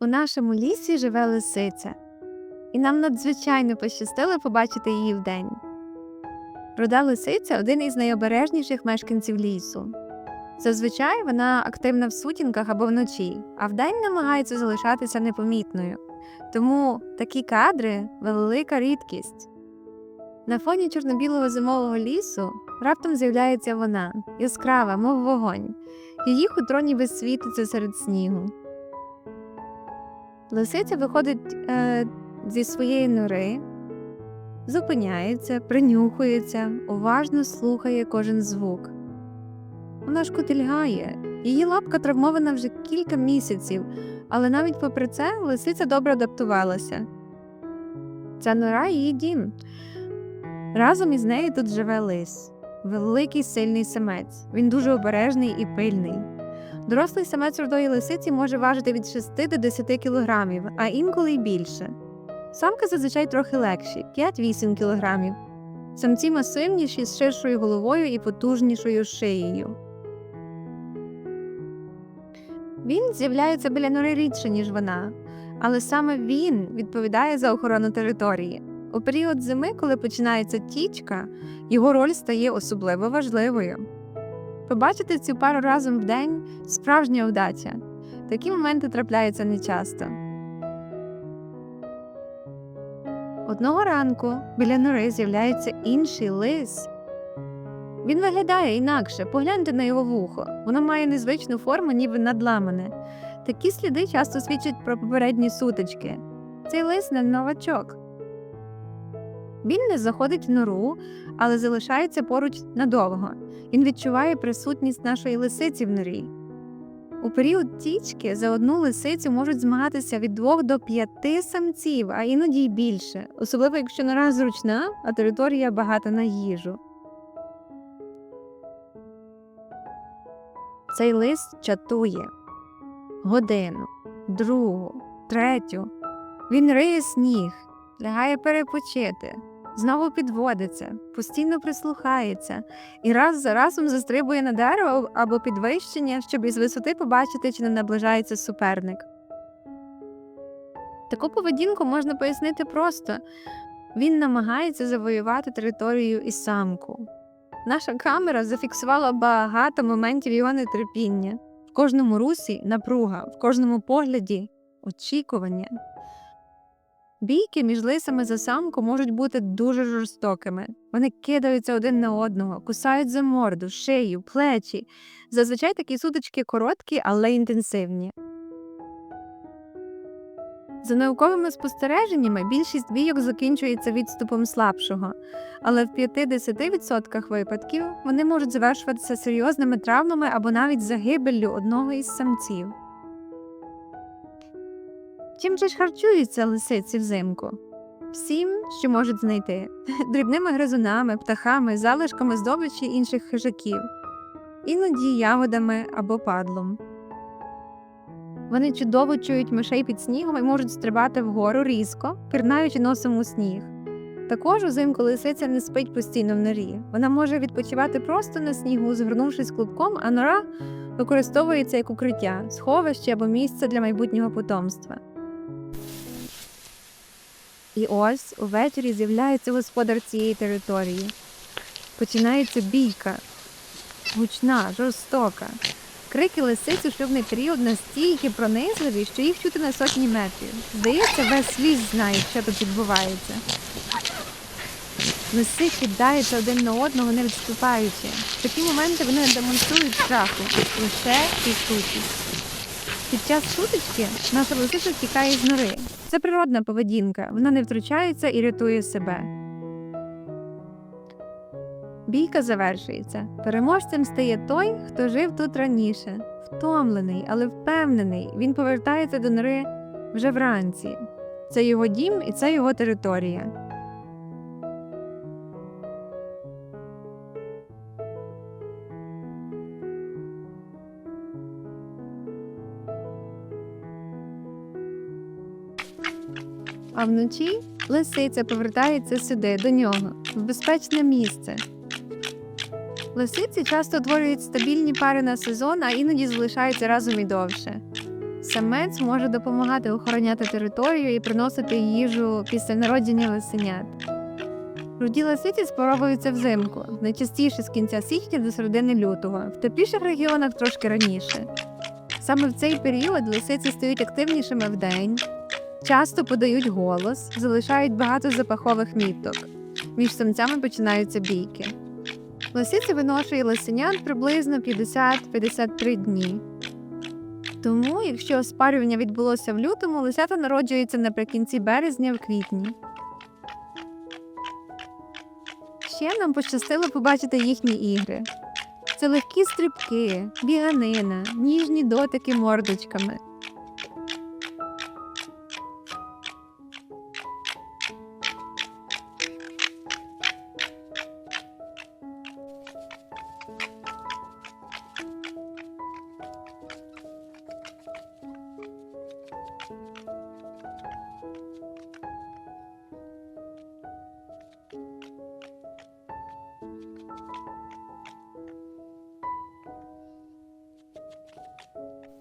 У нашому лісі живе лисиця, і нам надзвичайно пощастило побачити її вдень. Руда лисиця один із найобережніших мешканців лісу. Зазвичай вона активна в сутінках або вночі, а вдень намагається залишатися непомітною. Тому такі кадри велика рідкість. На фоні чорно-білого зимового лісу раптом з'являється вона, яскрава, мов вогонь. Її хутро ніби світиться серед снігу. Лисиця виходить е, зі своєї нори, зупиняється, принюхується, уважно слухає кожен звук. Вона шкутильгає, її лапка травмована вже кілька місяців, але навіть попри це лисиця добре адаптувалася. Ця нора її дім. Разом із нею тут живе лис, великий сильний самець. Він дуже обережний і пильний. Дорослий самець рудої лисиці може важити від 6 до 10 кілограмів, а інколи й більше. Самки зазвичай трохи легші 5-8 кілограмів. Самці масивніші з ширшою головою і потужнішою шиєю. Він з'являється біля нори рідше, ніж вона, але саме він відповідає за охорону території. У період зими, коли починається тічка, його роль стає особливо важливою. Побачити цю пару разом в день справжня вдача. Такі моменти трапляються нечасто. Одного ранку біля нори з'являється інший лис. Він виглядає інакше, погляньте на його вухо. Воно має незвичну форму, ніби надламане. Такі сліди часто свідчать про попередні сутички. Цей лис не новачок. Він не заходить в нору, але залишається поруч надовго. Він відчуває присутність нашої лисиці в норі. У період тічки за одну лисицю можуть змагатися від двох до п'яти самців, а іноді й більше, особливо якщо нора зручна, а територія багата на їжу. Цей лис чатує годину, другу, третю. Він риє сніг, лягає перепочити, знову підводиться, постійно прислухається і раз за разом застрибує на дерево або підвищення, щоб із висоти побачити, чи не наближається суперник. Таку поведінку можна пояснити просто він намагається завоювати територію і самку. Наша камера зафіксувала багато моментів його нетерпіння. В кожному русі напруга, в кожному погляді очікування. Бійки між лисами за самку можуть бути дуже жорстокими. Вони кидаються один на одного, кусають за морду, шию, плечі. Зазвичай такі сутички короткі, але інтенсивні. За науковими спостереженнями, більшість бійок закінчується відступом слабшого, але в 50% випадків вони можуть завершуватися серйозними травмами або навіть загибеллю одного із самців. Чим же ж харчуються лисиці взимку? Всім, що можуть знайти дрібними гризунами, птахами, залишками здобичі інших хижаків, іноді ягодами або падлом. Вони чудово чують мишей під снігом і можуть стрибати вгору різко, пірнаючи носом у сніг. Також узимку лисиця не спить постійно в норі. Вона може відпочивати просто на снігу, згорнувшись клубком, а нора використовується як укриття, сховище або місце для майбутнього потомства. І ось увечері з'являється господар цієї території. Починається бійка, гучна, жорстока. Крики лисиць у шлюбний період настільки пронизливі, що їх чути на сотні метрів. Здається, весь ліс знає, що тут відбувається. Лиси кидаються один на одного, не відступаючи. В такі моменти вони демонструють страху, лише рішучість. Під час сутички наша лисиця тікає з нори. Це природна поведінка, вона не втручається і рятує себе. Бійка завершується. Переможцем стає той, хто жив тут раніше. Втомлений, але впевнений, він повертається до нори вже вранці. Це його дім і це його територія. А вночі лисиця повертається сюди, до нього, в безпечне місце. Лисиці часто утворюють стабільні пари на сезон, а іноді залишаються разом і довше. Самець може допомагати охороняти територію і приносити їжу після народження лисенят. Руді лисиці споровуються взимку, найчастіше з кінця січня до середини лютого, в тепліших регіонах трошки раніше. Саме в цей період лисиці стають активнішими вдень, часто подають голос, залишають багато запахових міток. Між самцями починаються бійки. Лисиця виношує лисенят приблизно 50-53 дні. Тому, якщо спарювання відбулося в лютому, лисята народжуються наприкінці березня в квітні. Ще нам пощастило побачити їхні ігри. Це легкі стрибки, біганина, ніжні дотики мордочками.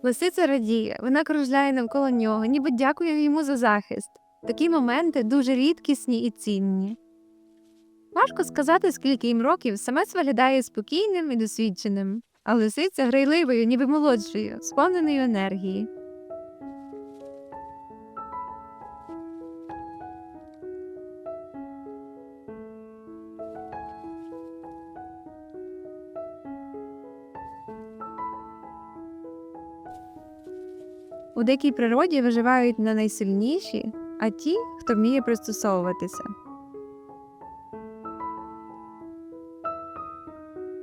Лисиця радіє, вона кружляє навколо нього, ніби дякує йому за захист. Такі моменти дуже рідкісні і цінні. Важко сказати, скільки їм років самець виглядає спокійним і досвідченим, а лисиця грайливою, ніби молодшою, сповненою енергії. У дикій природі виживають не найсильніші, а ті, хто вміє пристосовуватися.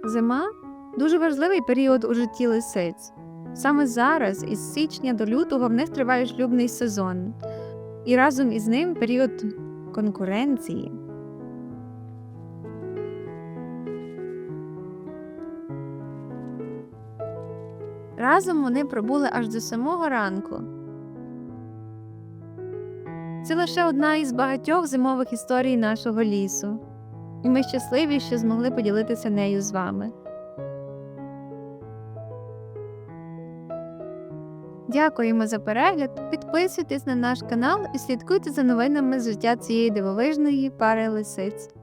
Зима дуже важливий період у житті лисиць. Саме зараз, із січня до лютого, в них триває шлюбний сезон, і разом із ним період конкуренції. Разом вони пробули аж до самого ранку. Це лише одна із багатьох зимових історій нашого лісу, і ми щасливі, що змогли поділитися нею з вами. Дякуємо за перегляд. Підписуйтесь на наш канал і слідкуйте за новинами життя цієї дивовижної пари лисиць.